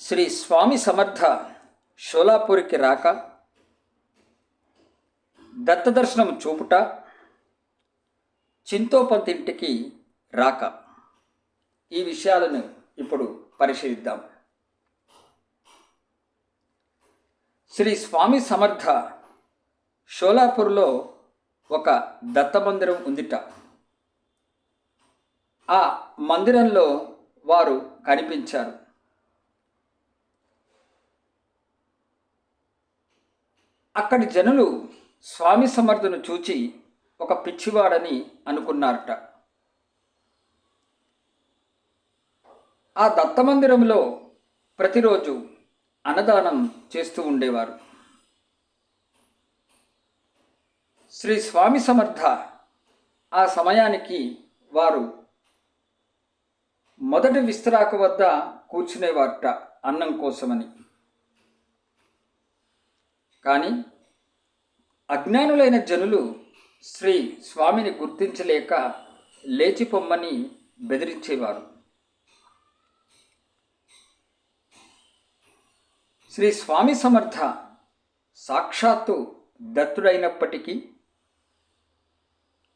శ్రీ స్వామి సమర్థ షోలాపూర్కి రాక దత్తదర్శనం చూపుట చింతోపంతింటికి రాక. ఈ విషయాలను ఇప్పుడు పరిశీలిద్దాం. శ్రీ స్వామి సమర్థ షోలాపూర్లో ఒక దత్త మందిరం ఉందిట. ఆ మందిరంలో వారు కనిపించారు. అక్కడి జనులు స్వామి సమర్థను చూచి ఒక పిచ్చివాడని అనుకున్నారట. ఆ దత్తమందిరంలో ప్రతిరోజు అన్నదానం చేస్తూ ఉండేవారు. శ్రీ స్వామి సమర్థ ఆ సమయానికి వారు మొదటి విస్తరాకు వద్ద కూర్చునేవారట అన్నం కోసమని. కానీ అజ్ఞానులైన జనులు శ్రీ స్వామిని గుర్తించలేక లేచిపొమ్మని బెదిరించేవారు. శ్రీ స్వామి సమర్థ సాక్షాత్తు దత్తుడైనప్పటికీ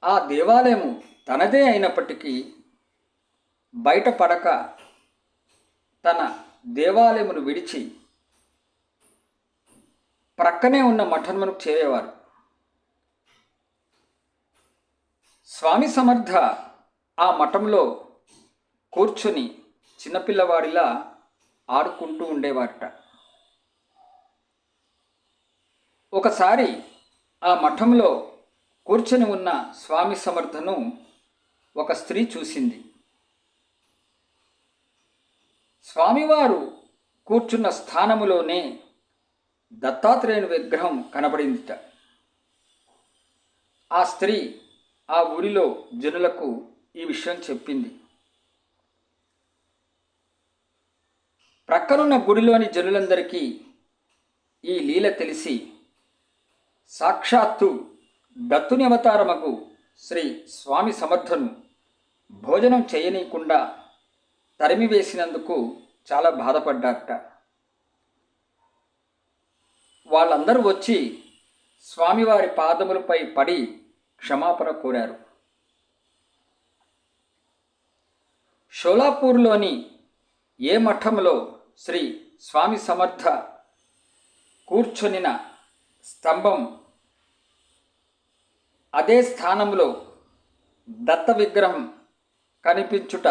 ఆ దేవాలయము తనదే అయినప్పటికీ బయటపడక తన దేవాలయమును విడిచి ప్రక్కనే ఉన్న మఠన్మనుకు చేరేవారు. స్వామి సమర్థ ఆ మఠంలో కూర్చుని చిన్నపిల్లవాడిలా ఆడుకుంటూ ఉండేవారట. ఒకసారి ఆ మఠంలో కూర్చొని ఉన్న స్వామి సమర్థను ఒక స్త్రీ చూసింది. స్వామివారు కూర్చున్న స్థానములోనే దత్తాత్రేయుని విగ్రహం కనబడిందిట. ఆ స్త్రీ ఆ ఊరిలో జనులకు ఈ విషయం చెప్పింది. ప్రక్కనున్న గుడిలోని జనులందరికీ ఈ లీల తెలిసి సాక్షాత్తు దత్తుని అవతారమగు శ్రీ స్వామి సమర్థను భోజనం చేయనీయకుండా తరిమివేసినందుకు చాలా బాధపడ్డాట వాళ్ళందరూ వచ్చి స్వామివారి పాదములపై పడి క్షమాపణ కోరారు. షోలాపూర్లోని ఏ మఠంలో శ్రీ స్వామి సమర్థ కూర్చొనిన స్తంభం అదే స్థానంలో దత్త విగ్రహం కనిపించుట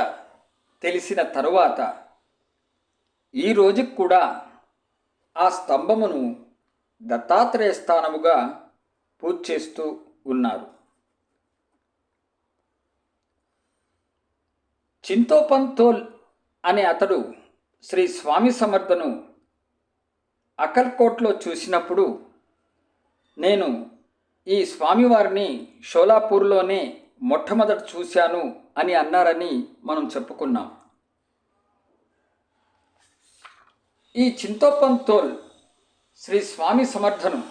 తెలిసిన తరువాత ఈ రోజుకి కూడా ఆ స్తంభమును దత్తాత్రేయ స్థానముగా పూజ చేస్తూ ఉన్నారు. చింతోపంతోల్ అనే అతడు శ్రీ స్వామి సమర్థను అకల్కోట్లో చూసినప్పుడు నేను ఈ స్వామివారిని షోలాపూర్లోనే మొట్టమొదట చూశాను అని అన్నారని మనం చెప్పుకున్నాం. ఈ చింతోపంతోల్ శ్రీ స్వామి సమర్థను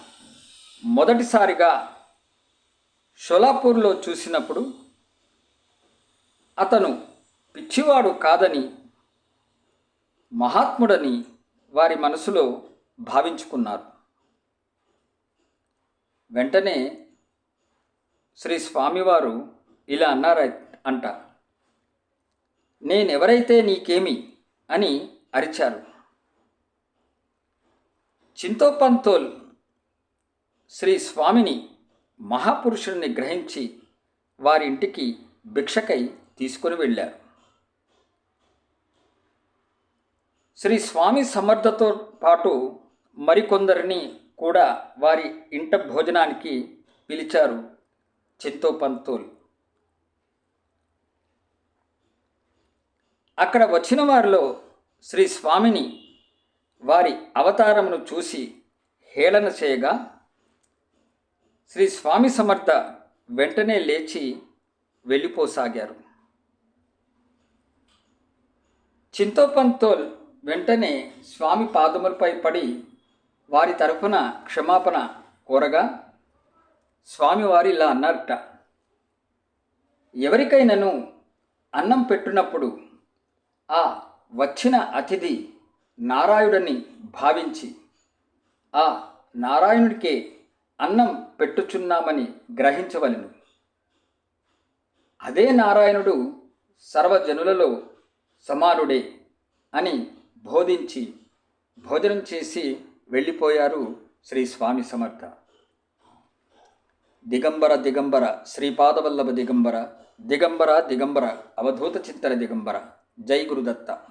మొదటిసారిగా షోలాపూర్లో చూసినప్పుడు అతను పిచ్చివాడు కాదని మహాత్ముడని వారి మనసులో భావించుకున్నారు. వెంటనే శ్రీ స్వామివారు ఇలా అన్నారు అంట నేనెవరైతే నీకేమి అని అరిచారు. చింతోపంతోల్ శ్రీ స్వామిని మహాపురుషుడిని గ్రహించి వారి ఇంటికి భిక్షకై తీసుకొని వెళ్ళారు. శ్రీ స్వామి సమర్థతో పాటు మరికొందరిని కూడా వారి ఇంట భోజనానికి పిలిచారు చింతోపంతోల్. అక్కడ వచ్చిన వారిలో శ్రీ స్వామిని వారి అవతారమును చూసి హేళన చేయగా శ్రీ స్వామి సమర్థ వెంటనే లేచి వెళ్ళిపోసాగారు. చింతోపంతోల్ వెంటనే స్వామి పాదములపై పడి వారి తరఫున క్షమాపణ కోరగా స్వామివారు ఇలా అన్నారట ఎవరికైనాను అన్నం పెట్టునప్పుడు ఆ వచ్చిన అతిథి నారాయుడని భావించి ఆ నారాయణుడికే అన్నం పెట్టుచున్నామని గ్రహించవలెను. అదే నారాయణుడు సర్వజనులలో సమానుడే అని బోధించి భోజనం చేసి వెళ్ళిపోయారు శ్రీ స్వామి సమర్థ. దిగంబర దిగంబర శ్రీపాదవల్లభ దిగంబర దిగంబర దిగంబర అవధూత చింతన దిగంబర. జై గురుదత్త.